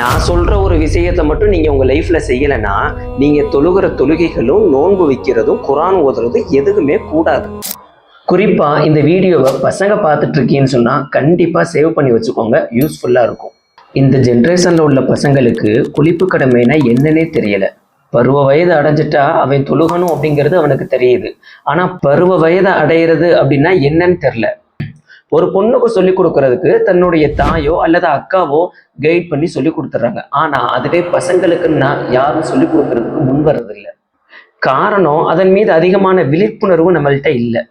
நான் சொல்ற ஒரு விஷயத்தை மட்டும் நீங்க உங்க லைஃப்ல செய்யலைன்னா நீங்க தொழுகிற தொழுகைகளும் நோன்பு வைக்கிறதும் குரான் ஓதுறதும் எதுவுமே கூடாது. குறிப்பா இந்த வீடியோவை பசங்க பார்த்துட்டு இருக்கீங்கன்னு சொன்னா கண்டிப்பா சேவ் பண்ணி வச்சுக்கோங்க. யூஸ்ஃபுல்லா இருக்கும். இந்த ஜென்ரேஷன்ல உள்ள பசங்களுக்கு குளிப்பு கடமைனா என்னன்னே தெரியல. பருவ வயது அடைஞ்சிட்டா அவன் தொழுகணும் அப்படிங்கிறது அவனுக்கு தெரியுது. ஆனா பருவ வயதை அடையிறது அப்படின்னா என்னன்னு தெரியல. ஒரு பொண்ணுக்கு சொல்லி கொடுக்கறதுக்கு தன்னுடைய தாயோ அல்லது அக்காவோ கைட் பண்ணி சொல்லி கொடுத்துட்றாங்க. ஆனா அதுவே பசங்களுக்குன்னா யாரும் சொல்லி கொடுக்கறதுக்கு முன் வர்றதில்ல. காரணம் அதன் மீது அதிகமான விழிப்புணர்வு நம்மள்கிட்ட இல்லை.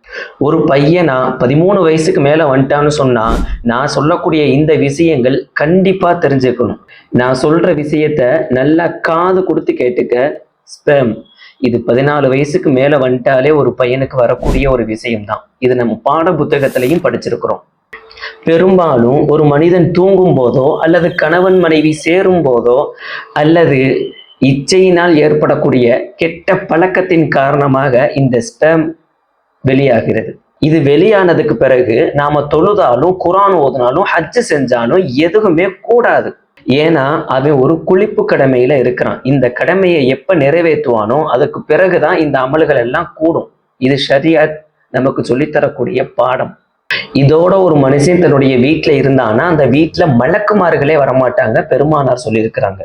ஒரு பையனா பதிமூணு வயசுக்கு மேல வந்துட்டான்னு சொன்னா நான் சொல்லக்கூடிய இந்த விஷயங்கள் கண்டிப்பா தெரிஞ்சுக்கணும். நான் சொல்ற விஷயத்த நல்லா காது கொடுத்து கேட்டுக்க ஸ்பெம் இது பதினாலு வயசுக்கு மேலே வந்துட்டாலே ஒரு பையனுக்கு வரக்கூடிய ஒரு விஷயம்தான். இது நம்ம பாட புத்தகத்திலையும் படிச்சிருக்கிறோம். பெரும்பாலும் ஒரு மனிதன் தூங்கும் போதோ அல்லது கணவன் மனைவி சேரும் போதோ அல்லது இச்சையினால் ஏற்படக்கூடிய கெட்ட பழக்கத்தின் காரணமாக இந்த ஸ்பேம் வெளியாகிறது. இது வெளியானதுக்கு பிறகு நாம தொழுதாலும் குரான் ஓதுனாலும் ஹஜ்ஜு செஞ்சாலும் எதுவுமே கூடாது. ஏன்னா அவன் ஒரு குளிப்பு கடமையில இருக்கிறான். இந்த கடமையை எப்ப நிறைவேற்றுவானோ அதுக்கு பிறகுதான் இந்த அமல்கள் எல்லாம் கூடும். இது சரியா நமக்கு சொல்லித்தரக்கூடிய பாடம். இதோட ஒரு மனுஷன் தன்னுடைய வீட்டுல இருந்தானா அந்த வீட்டுல மலக்குமார்களே வரமாட்டாங்க பெருமானார் சொல்லியிருக்கிறாங்க.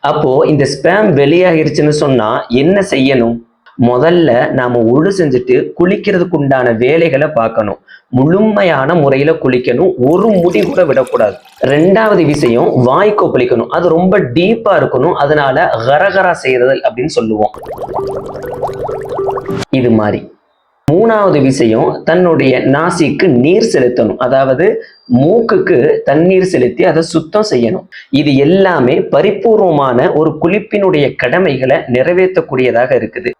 அப்போ இந்த ஸ்பேம் வெளியாகிருச்சுன்னு சொன்னா என்ன செய்யணும்? முதல்ல நாம உழு செஞ்சுட்டு குளிக்கிறதுக்கு உண்டான வேலைகளை பார்க்கணும். முழுமையான முறையில குளிக்கணும். ஒரு முடி கூட விடக்கூடாது. ரெண்டாவது விஷயம் வாய் கொப்பளிக்கணும். அது ரொம்ப டீப்பா இருக்கணும். அதனால கரகரா செய்யறது அப்படின்னு சொல்லுவோம். இது மாதிரி. மூணாவது விஷயம் தன்னுடைய நாசிக்கு நீர் செலுத்தணும். அதாவது மூக்குக்கு தண்ணீர் செலுத்தி அதை சுத்தம் செய்யணும். இது எல்லாமே பரிபூர்வமான ஒரு குளிப்பினுடைய கடமைகளை நிறைவேற்றக்கூடியதாக இருக்குது.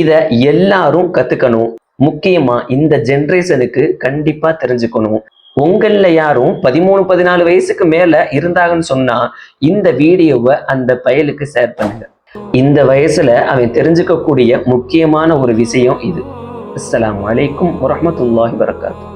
இத எல்லாரும் கத்துக்கணும். முக்கியமா இந்த ஜென்ரேஷனுக்கு கண்டிப்பா தெரிஞ்சுக்கணும். உங்கள்ல யாரும் பதிமூணு பதினாலு வயசுக்கு மேல இருந்தாங்கன்னு சொன்னா இந்த வீடியோவை அந்த பயலுக்கு ஷேர் பண்ணுங்க. இந்த வயசுல அவன் தெரிஞ்சுக்கக்கூடிய முக்கியமான ஒரு விஷயம் இது. அஸ்லாம் வலைக்கும் வரமத்துல்லாஹி வரகாத்து